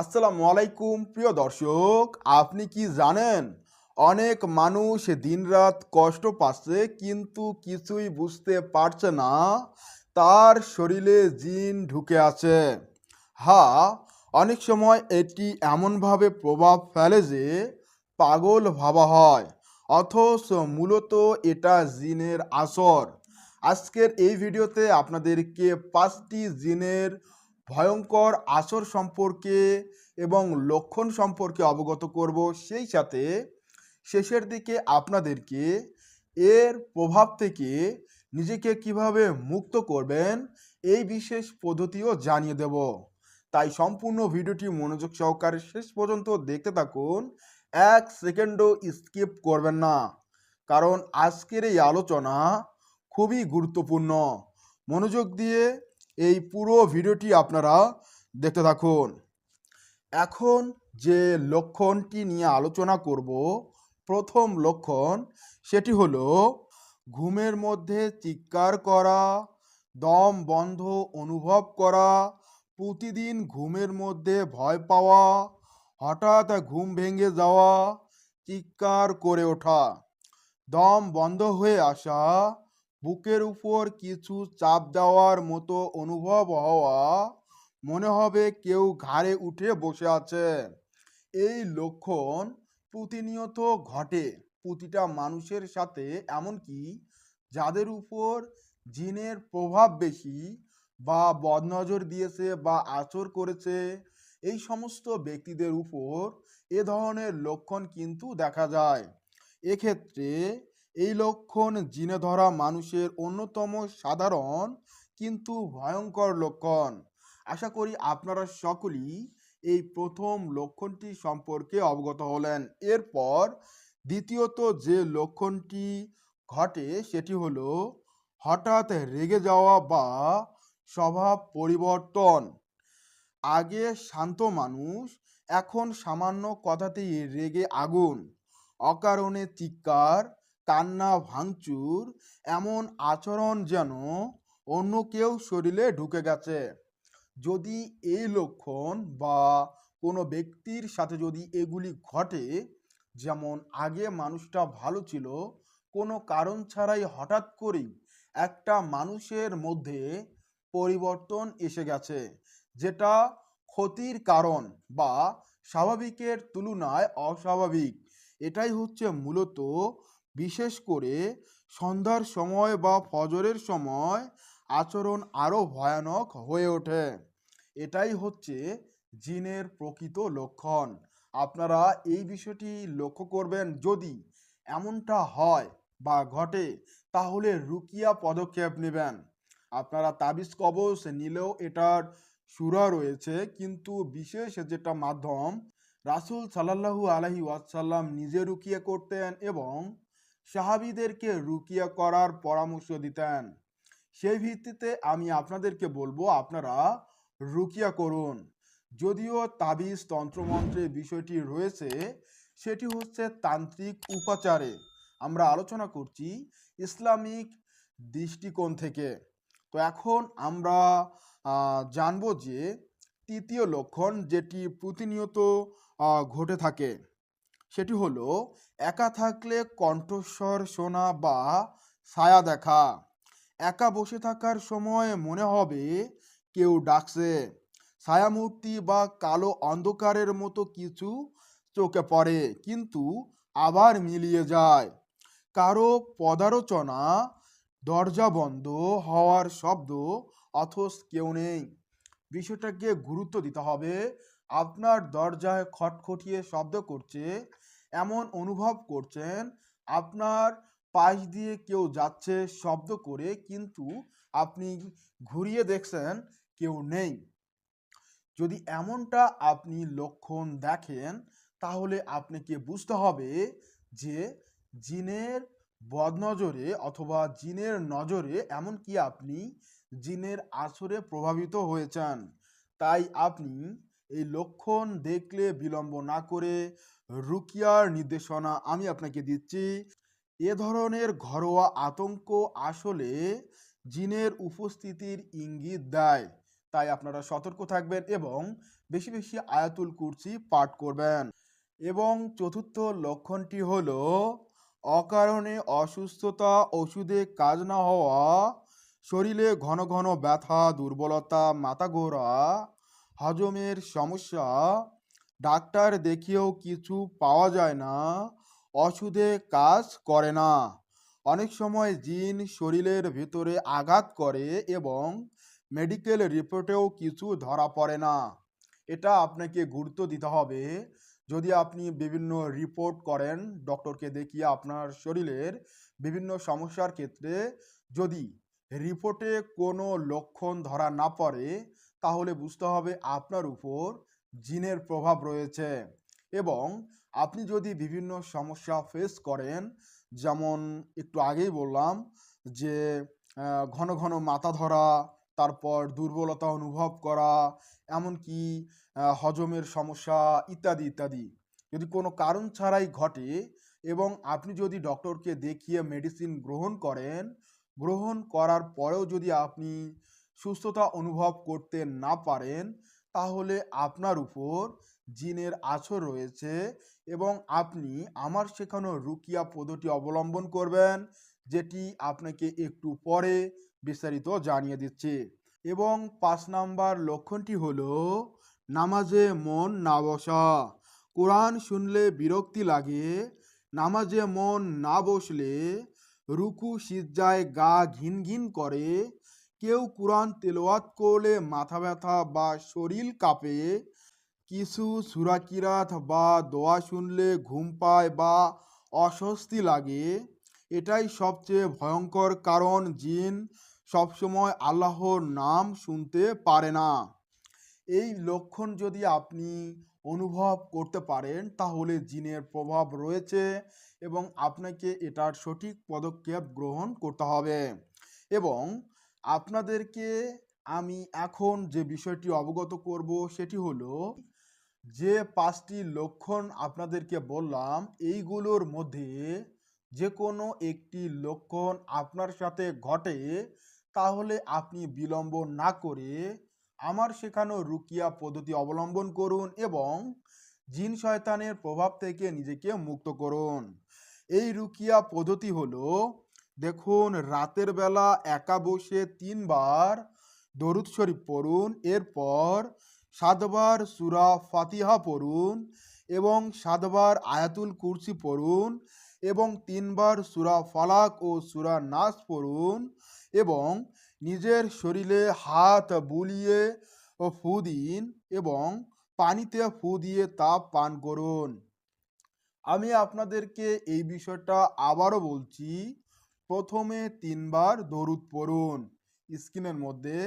আসসালামু আলাইকুম, প্রিয় দর্শক। আপনি কি জানেন? অনেক মানুষ দিনরাত কষ্ট পাচ্ছে, কিন্তু কিছুই বুঝতে পারছে না। তার শরীরে জিন ঢুকে আছে। হ্যাঁ অনেক সময় এটি এমনভাবে প্রভাব ফেলে যে পাগল ভাবা হয়, অথচ মূলত এটা জিনের আসর। আজকের এই ভিডিওতে আপনাদেরকে পাঁচটি জিনের ভয়ঙ্কর আসর সম্পর্কে এবং লক্ষণ সম্পর্কে অবগত করব। সেই সাথে শেষের দিকে আপনাদেরকে এর প্রভাব থেকে নিজেকে কীভাবে মুক্ত করবেন এই বিশেষ পদ্ধতিও জানিয়ে দেব। তাই সম্পূর্ণ ভিডিওটি মনোযোগ সহকারে শেষ পর্যন্ত দেখতে থাকুন। এক সেকেন্ডও স্কিপ করবেন না। কারণ আজকের এই আলোচনা খুবই গুরুত্বপূর্ণ। মনোযোগ দিয়ে এই পুরো ভিডিওটি আপনারা দেখতে থাকুন। এখন যে লক্ষণটি নিয়ে আলোচনা করব, প্রথম লক্ষণ সেটি হলো ঘুমের মধ্যে চিৎকার করা, দম বন্ধ অনুভব করা, প্রতিদিন ঘুমের মধ্যে ভয় পাওয়া, হঠাৎ ঘুম ভেঙে যাওয়া, চিৎকার করে ওঠা, দম বন্ধ হয়ে আসা বুকের উপর কিছু চাপ দেওয়ার মতো অনুভব হওয়া মনে হবে কেউ ঘাড়ে উঠে বসে আছে। এই লক্ষণ প্রতিনিয়ত ঘটে। প্রতিটা মানুষের সাথে এমনকি যাদের উপর জিনের প্রভাব বেশি বা বদনজর দিয়েছে বা আচর করেছে, এই সমস্ত ব্যক্তিদের উপর এ ধরনের লক্ষণ কিন্তু দেখা যায়। এক্ষেত্রে এই লক্ষণ জিনে ধরা মানুষের অন্যতম সাধারণ, কিন্তু ভয়ঙ্কর লক্ষণ। আশা করি আপনারা সকলেই এই প্রথম লক্ষণটি সম্পর্কে অবগত হলেন। এরপর দ্বিতীয়ত যে লক্ষণটি ঘটে সেটি হলো হঠাৎ রেগে যাওয়া বা স্বভাব পরিবর্তন। আগে শান্ত মানুষ, এখন সামান্য কথাতেই রেগে আগুন। অকারণে চিৎকার কান্না ভাঙচুর এমন আচরণ যেন অন্য কেউ শরীরে ঢুকে গেছে। যদি এই লক্ষণ বা কোনো ব্যক্তির সাথে যদি এগুলি ঘটে, যেমন আগে মানুষটা ভালো ছিল, কোনো কারণ ছাড়াই হঠাৎ করেই একটা মানুষের মধ্যে পরিবর্তন এসে গেছে, যেটা ক্ষতির কারণ বা স্বাভাবিকের তুলনায় অস্বাভাবিক। এটাই হচ্ছে মূলত বিশেষ করে সন্ধ্যার সময় বা ফজরের সময় আচরণ আরও ভয়ানক হয়ে ওঠে। এটাই হচ্ছে জিনের প্রকৃত লক্ষণ। আপনারা এই বিষয়টি লক্ষ্য করবেন, যদি এমনটা হয় বা ঘটে, তাহলে রুকিয়া পদক্ষেপ নেবেন। আপনারা তাবিজ কবজ নিলেও এটার সুরা রয়েছে, কিন্তু বিশেষ যেটা মাধ্যম রাসূল সাল্লাল্লাহু আলাইহি ওয়াসাল্লাম নিজে রুকিয়া করতেন এবং সাহাবীদেরকে রুকিয়া করার পরামর্শ দিতেন। সেই ভিত্তিতে আমি আপনাদেরকে বলব, আপনারা রুকিয়া করুন। যদিও তাবিজ তন্ত্রমন্ত্রে বিষয়টি রয়েছে, সেটি হচ্ছে তান্ত্রিক উপাচারে। আমরা আলোচনা করছি ইসলামিক দৃষ্টিকোণ থেকে। তো এখন আমরা জানব যে তৃতীয় লক্ষণ যেটি প্রতিনিয়ত ঘটে থাকে, সেটি হলো একা থাকলে কণ্ঠস্বর শোনা বা ছায়া দেখা। একা বসে থাকার সময় মনে হবে কেউ ডাকছে। ছায়ামূর্তি বা কালো অন্ধকারের মতো কিছু চোখে পড়ে, কিন্তু আবার মিলিয়ে যায়। কারও পদারচনা, দরজা বন্ধ হওয়ার শব্দ অথচ কেউ নেই। বিষয়টাকে গুরুত্ব দিতে হবে। আপনার দরজায় খটখটিয়ে শব্দ করছে এমন অনুভব করছেন, আপনার পাশ দিয়ে কেউ যাচ্ছে শব্দ করে, কিন্তু আপনি ঘুরিয়ে দেখছেন কেউ নেই। যদি এমনটা আপনি লক্ষণ দেখেন, তাহলে আপনাকে বুঝতে হবে যে জিনের বদনজরে অথবা জিনের নজরে এমনকি আপনি জিনের আসরে প্রভাবিত হয়েছেন। তাই আপনি এই লক্ষণ দেখলে বিলম্ব না করে রুকিয়ার নির্দেশনা আমি আপনাকে দিচ্ছি। এ ধরনের ঘরোয়া আতঙ্ক আসলে জিনের উপস্থিতির ইঙ্গিত দেয়, তাই আপনারা সতর্ক থাকবেন এবং বেশি বেশি আয়াতুল কুরসি পাঠ করবেন। এবং চতুর্থ লক্ষণটি হলো, অকারণে অসুস্থতা, ওষুধে কাজ না হওয়া, শরীরে ঘন ঘন ব্যথা, দুর্বলতা, মাথা ঘোরা, হজমের সমস্যা ডাক্তার দেখিয়েও কিছু পাওয়া যায় না, ওষুধে কাজ করে না। অনেক সময় জিন শরীরের ভিতরে আঘাত করে এবং মেডিকেল রিপোর্টেও কিছু ধরা পড়ে না। এটা আপনাকে গুরুত্ব দিতে হবে। যদি আপনি বিভিন্ন রিপোর্ট করেন, ডক্টরকে দেখিয়ে আপনার শরীরের বিভিন্ন সমস্যার ক্ষেত্রে যদি রিপোর্টে কোনো লক্ষণ ধরা না পড়ে, তাহলে বুঝতে হবে আপনার উপর জিনের প্রভাব রয়েছে। এবং আপনি যদি বিভিন্ন সমস্যা ফেস করেন, যেমন একটু আগেই বললাম যে ঘন ঘন মাথা ধরা, তারপর দুর্বলতা অনুভব করা, এমনকি হজমের সমস্যা ইত্যাদি ইত্যাদি। যদি কোনো কারণ ছাড়াই ঘটে এবং আপনি যদি ডক্টরকে দেখিয়ে মেডিসিন গ্রহণ করেন, গ্রহণ করার পরেও যদি আপনি সুস্থতা অনুভব করতে না পারেন তাহলে আপনার উপর জিনের আছর রয়েছে এবং আপনি আমার শেখানো রুকিয়া পদ্ধতি অবলম্বন করবেন, যেটি আপনাকে একটু পরে বিস্তারিত জানিয়ে দিচ্ছে। এবং পাঁচ নাম্বার লক্ষণটি হলো, নামাজে মন না বসা। কোরআন শুনলে বিরক্তি লাগে, নামাজে মন না বসলে রুকু সিজ্জায় গা ঘিন ঘিন করে কেউ কোরআন তেলাওয়াত করলে মাথা ব্যথা বা শরীর কাঁপে। কিছু সুরাকিরাত বা দোয়া শুনলে ঘুম পায় বা অস্বস্তি লাগে। এটাই সবচেয়ে ভয়ঙ্কর কারণ জিন সবসময় আল্লাহর নাম শুনতে পারে না। এই লক্ষণ যদি আপনি অনুভব করতে পারেন, তাহলে জিনের প্রভাব রয়েছে এবং আপনাকে এটার সঠিক পদক্ষেপ গ্রহণ করতে হবে। এবং আপনাদেরকে আমি এখন যে বিষয়টি অবগত করব সেটি হলো, যে পাঁচটি লক্ষণ আপনাদেরকে বললাম, এইগুলোর মধ্যে যে কোনো একটি লক্ষণ আপনার সাথে ঘটে, তাহলে আপনি বিলম্ব না করে আমার শেখানো রুকিয়া পদ্ধতি অবলম্বন করুন এবং জিন শয়তানের প্রভাব থেকে নিজেকে মুক্ত করুন। এই রুকিয়া পদ্ধতি হলো দেখুন, রাতের বেলা একা বসে তিনবার দরুদ শরীফ পড়ুন, এরপর সাতবার সুরা ফাতিহা পড়ুন এবং সাতবার আয়াতুল কুরসি পড়ুন এবং তিনবার সুরা ফালাক ও সুরা নাস পড়ুন এবং নিজের শরীরে হাত বুলিয়ে ও ফু দিন এবং পানিতে ফু দিয়ে তা পান করুন। আমি আপনাদেরকে এই বিষয়টা আবারও বলছি প্রথমে তিনবার দরুদ পড়ুন। স্ক্রিনের মধ্যে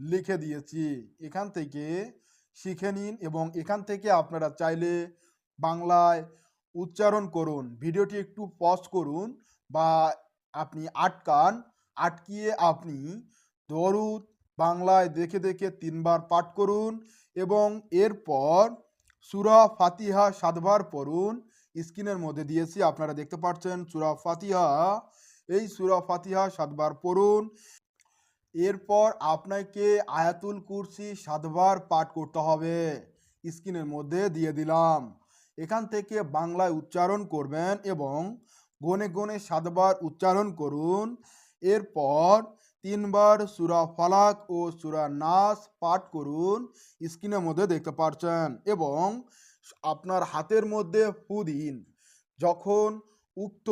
লিখে দিয়েছি। এখান থেকে শিখে নিন এবং এখান থেকে আপনারা চাইলে বাংলায় উচ্চারণ করুন। ভিডিওটি একটু পজ করুন বা আপনি আটকান। আটকিয়ে আপনি দরুদ বাংলায় দেখে দেখে তিনবার পাঠ করুন এবং এরপর সুরা ফাতিহা সাতবার পড়ুন। স্ক্রিনের মধ্যে দিয়েছি, আপনারা দেখতে পাচ্ছেন সুরা ফাতিহা এই সুরা ফাতিহা সাতবার পড়ুন। এরপর আপনাকে আয়াতুল কুরসি সাতবার পাঠ করতে হবে। স্ক্রিনের মধ্যে দিয়ে দিলাম। এখান থেকে বাংলায় উচ্চারণ করবেন এবং গনে গনে সাতবার উচ্চারণ করুন। এরপর তিনবার সুরা ফালাক ও সুরা নাস পাঠ করুন। স্ক্রিনের মধ্যে দেখতে পাচ্ছেন এবং আপনার হাতের মধ্যে ফু দিন। যখন উক্ত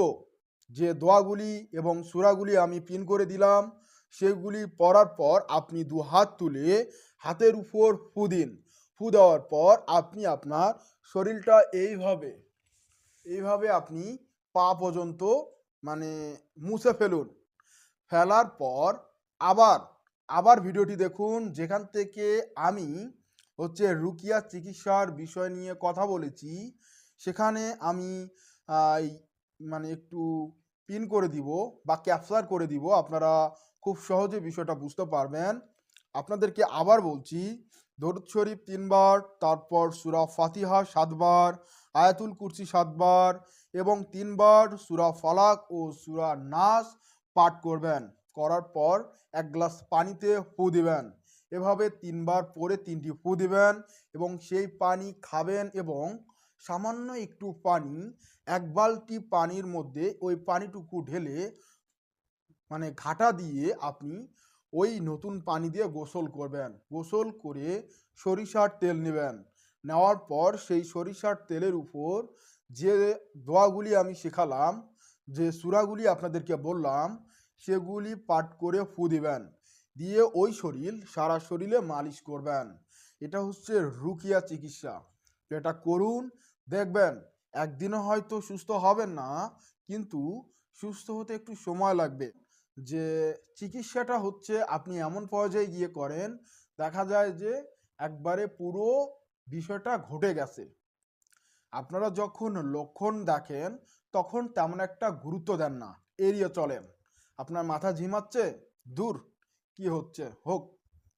যে দোয়াগুলি এবং সুরাগুলি আমি পিন করে দিলাম, সেগুলি পড়ার পর আপনি দু হাত তুলে হাতের উপর ফু দিন। ফু দেওয়ার পর আপনি আপনার শরীরটা এইভাবে এইভাবে আপনি পা পর্যন্ত মানে মুছে ফেলুন। ফেলার পর আবার আবার ভিডিওটি দেখুন, যেখান থেকে আমি হচ্ছে রুকিয়া চিকিৎসার বিষয় নিয়ে কথা বলেছি, সেখানে আমি মানে একটু পিন করে দিব বা ক্যাপচার করে দিব, আপনারা খুব সহজে বিষয়টা বুঝতে পারবেন। আপনাদেরকে আবার বলছি, দরুদ শরীফ তিনবার, তারপর সুরা ফাতিহা সাতবার, আয়াতুল কুরসি সাতবার এবং তিনবার সুরা ফালাক ও সুরা নাস পাঠ করবেন। করার পর এক গ্লাস পানিতে ফু দিবেন। এভাবে তিনবার পরে তিনটি ফু দিবেন এবং সেই পানি খাবেন এবং সামান্য একটু পানি, এক বালতি পানির মধ্যে ওই পানিটুকু ঢেলে মানে ঘাটা দিয়ে আপনি ওই নতুন পানি দিয়ে গোসল করবেন। গোসল করে সরিষার তেল নেবেন। নেওয়ার পর সেই সরিষার তেলের উপর যে দোয়াগুলি আমি শেখালাম, যে সুরাগুলি আপনাদেরকে বললাম, সেগুলি পাঠ করে ফু দিবেন। দিয়ে ওই শরীর, সারা শরীরে মালিশ করবেন। এটা হচ্ছে রুকিয়া চিকিৎসা। এটা করুন দেখবেন, একদিনও হয়তো সুস্থ হবেন না, কিন্তু সুস্থ হতে একটু সময় লাগবে। যে চিকিৎসাটা হচ্ছে, আপনি এমন পর্যায়ে গিয়ে করেন, দেখা যায় যে একবারে পুরো বিষয়টা ঘটে গেছে। আপনারা যখন লক্ষণ দেখেন, তখন তেমন একটা গুরুত্ব দেন না, এড়িয়ে চলেন। আপনার মাথা ঝিমাচ্ছে, দূর, কি হচ্ছে? হোক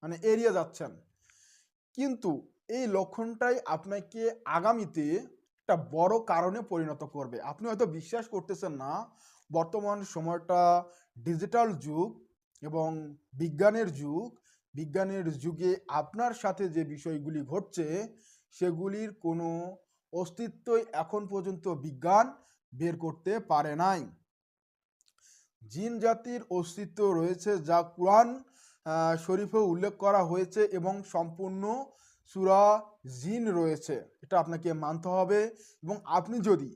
মানে এড়িয়ে যাচ্ছেন। কিন্তু এই লক্ষণটাই আপনাকে আগামীতে একটা বড় কারণে পরিণত করবে। আপনি হয়তো বিশ্বাস করতেছেন না, বর্তমান সময়টা ডিজিটাল যুগ এবং বিজ্ঞানের যুগ। বিজ্ঞানের যুগে আপনার সাথে যে বিষয়গুলি ঘটছে, সেগুলির কোনো অস্তিত্বই এখন পর্যন্ত বিজ্ঞান বের করতে পারে নাই। জিন জাতির অস্তিত্ব রয়েছে যা কোরআন শরীফে উল্লেখ করা হয়েছে এবং সম্পূর্ণ সুরা জিন রয়েছে, এটা আপনাকে মানতে হবে। এবং আপনি যদি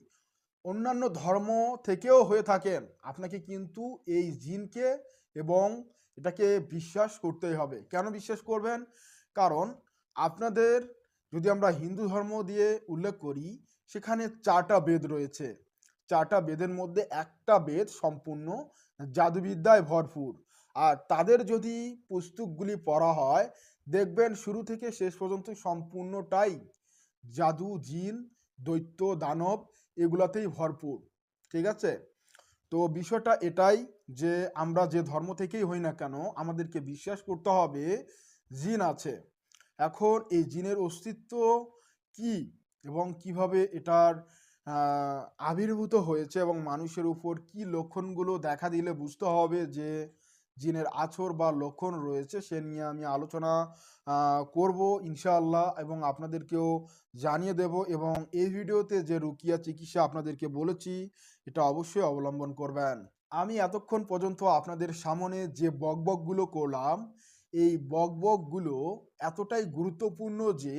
অন্যান্য ধর্ম থেকেও হয়ে থাকেন, আপনাকে কিন্তু এই জিনকে এবং এটাকে বিশ্বাস করতেই হবে। কেন বিশ্বাস করবেন? কারণ আপনাদের, যদি আমরা হিন্দু ধর্ম দিয়ে উল্লেখ করি, সেখানে চারটা বেদ রয়েছে। চারটা বেদের মধ্যে একটা বেদ সম্পূর্ণ জাদুবিদ্যায় ভরপুর। আর তাদের যদি পুস্তকগুলি পড়া হয় দেখবেন শুরু থেকে শেষ পর্যন্ত সম্পূর্ণটাই জাদু, জিন, দৈত্য, দানব এগুলাতেই ভরপুর, ঠিক আছে? তো বিষয়টা এটাই যে আমরা যে ধর্ম থেকেই হই না কেন, আমাদেরকে বিশ্বাস করতে হবে জিন আছে। এখন এই জিনের অস্তিত্ব কি এবং কীভাবে এটার আবির্ভূত হয়েছে এবং মানুষের উপর কি লক্ষণগুলো দেখা দিলে বুঝতে হবে যে জিনের আছর বা লক্ষণ রয়েছে, সে নিয়ে আমি আলোচনা করব ইনশাআল্লাহ এবং আপনাদেরকেও জানিয়ে দেব এবং এই ভিডিওতে যে রুকিয়া চিকিৎসা আপনাদেরকে বলেছি, এটা অবশ্যই অবলম্বন করবেন। আমি এতক্ষণ পর্যন্ত আপনাদের সামনে যে বকবকগুলো করলাম, এই বকবকগুলো এতটাই গুরুত্বপূর্ণ যে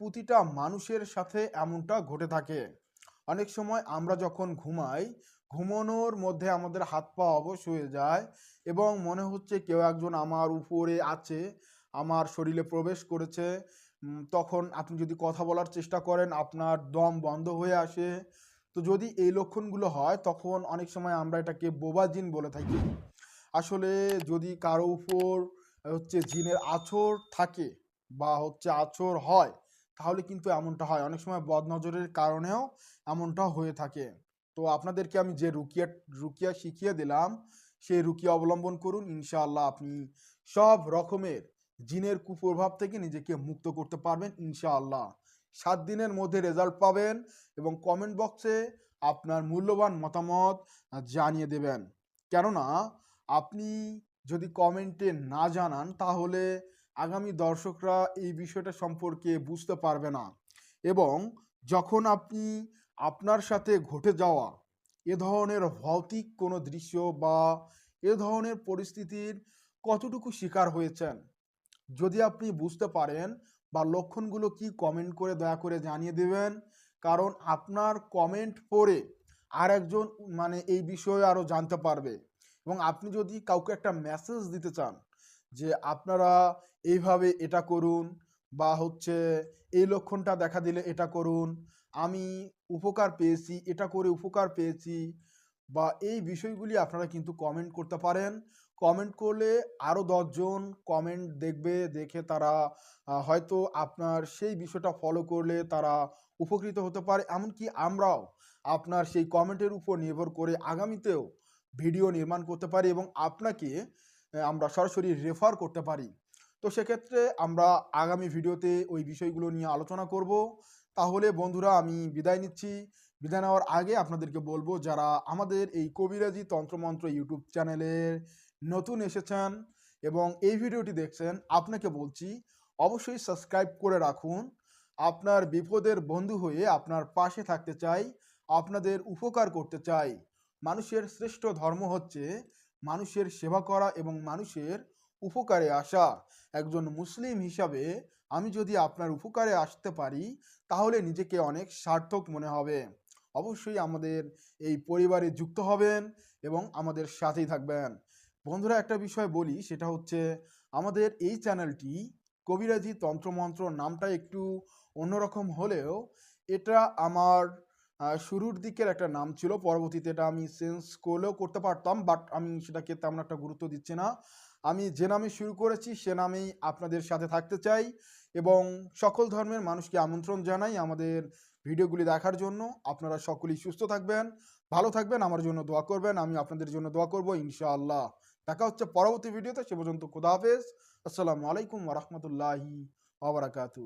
প্রতিটা মানুষের সাথে এমনটা ঘটে থাকে। অনেক সময় আমরা যখন ঘুমাই ঘুমানোর মধ্যে আমাদের হাত পা অবশ হয়ে যায় এবং মনে হচ্ছে কেউ একজন আমার উপরে আছে, আমার শরীরে প্রবেশ করেছে তখন আপনি যদি কথা বলার চেষ্টা করেন আপনার দম বন্ধ হয়ে আসে। তো যদি এই লক্ষণগুলো হয়, তখন অনেক সময় আমরা এটাকে বোবা জিন বলে থাকি। আসলে যদি কারও উপর হচ্ছে জিনের আছর থাকে বা হচ্ছে আছর হয়, তাহলে কিন্তু এমনটা হয়। অনেক সময় বদনজরের কারণেও এমনটা হয়ে থাকে। তো আপনাদেরকে আমি যে রুকিয়া রুকিয়া শিখিয়ে দিলাম, সেই রুকিয়া অবলম্বন করুন। ইনশাআল্লাহ আপনি সব রকমের জিনের কুপ্রভাব থেকে নিজেকে মুক্ত করতে পারবেন, ইনশাআল্লাহ। সাত দিনের মধ্যে রেজাল্ট পাবেন এবং কমেন্ট বক্সে আপনার মূল্যবান মতামত জানিয়ে দেবেন। কেননা আপনি যদি কমেন্টে না জানান, তাহলে আগামী দর্শকরা এই বিষয়টা সম্পর্কে বুঝতে পারবে না। এবং যখন আপনি আপনার সাথে ঘটে যাওয়া, এ ধরনের ভৌতিক কোনো দৃশ্য বা এ ধরনের পরিস্থিতির কতটুকু শিকার হয়েছেন? যদি আপনি বুঝতে পারেন বা লক্ষণগুলো কি কমেন্ট করে দয়া করে জানিয়ে দেবেন। কারণ আপনার কমেন্ট পড়ে আর একজন মানে এই বিষয়ে আরও জানতে পারবে। এবং আপনি যদি কাউকে একটা মেসেজ দিতে চান যে, আপনারা এইভাবে এটা করুন বা হচ্ছে এই লক্ষণটা দেখা দিলে এটা করুন আমি উপকার পেয়েছি, এটা করে উপকার পেয়েছি বা এই বিষয়গুলি আপনারা কিন্তু কমেন্ট করতে পারেন। কমেন্ট করলে আরও দশজন কমেন্ট দেখবে, দেখে তারা হয়তো আপনার সেই বিষয়টা ফলো করলে তারা উপকৃত হতে পারে। এমনকি আমরাও আপনার সেই কমেন্টের উপর নির্ভর করে আগামীতেও ভিডিও নির্মাণ করতে পারি এবং আপনাকে আমরা সরাসরি রেফার করতে পারি। তো সেক্ষেত্রে আমরা আগামী ভিডিওতে ওই বিষয়গুলো নিয়ে আলোচনা করব। তাহলে বন্ধুরা আমি বিদায় নিচ্ছি। বিদায় নেওয়ার আগে আপনাদেরকে বলব, যারা আমাদের এই কবিরাজি তন্ত্রমন্ত্র ইউটিউব চ্যানেলে নতুন এসেছেন এবং এই ভিডিওটি দেখছেন, আপনাকে বলছি, অবশ্যই সাবস্ক্রাইব করে রাখুন। আপনার বিপদের বন্ধু হয়ে আপনার পাশে থাকতে চাই, আপনাদের উপকার করতে চাই। মানুষের শ্রেষ্ঠ ধর্ম হচ্ছে মানুষের সেবা করা এবং মানুষের উপকারে আসা। একজন মুসলিম হিসাবে আমি যদি আপনার উপকারে আসতে পারি তাহলে নিজেকে অনেক সার্থক মনে হবে। অবশ্যই আমাদের এই পরিবারে যুক্ত হবেন এবং আমাদের সাথেই থাকবেন। বন্ধুরা, একটা বিষয় বলি, সেটা হচ্ছে আমাদের এই চ্যানেলটি কবিরাজি তন্ত্রমন্ত্র নামটা একটু অন্যরকম হলেও এটা আমার শুরুর দিকের একটা নাম ছিল, পরবর্তীতে এটা আমি চেঞ্জ করলেও করতে পারতাম, বাট আমি সেটাকে তেমন একটা গুরুত্ব দিচ্ছি না। আমি যে নামে শুরু করেছি, সে নামেই আপনাদের সাথে থাকতে চাই এবং সকল ধর্মের মানুষকে আমন্ত্রণ জানাই আমাদের ভিডিওগুলি দেখার জন্য। আপনারা সকলেই সুস্থ থাকবেন, ভালো থাকবেন, আমার জন্য দোয়া করবেন, আমি আপনাদের জন্য দোয়া করব, ইনশাআল্লাহ। দেখা হচ্ছে পরবর্তী ভিডিওতে, সে পর্যন্ত খুদা হাফেজ। আসসালামু আলাইকুম ওরহমতুল্লাহি ওবরাকাতু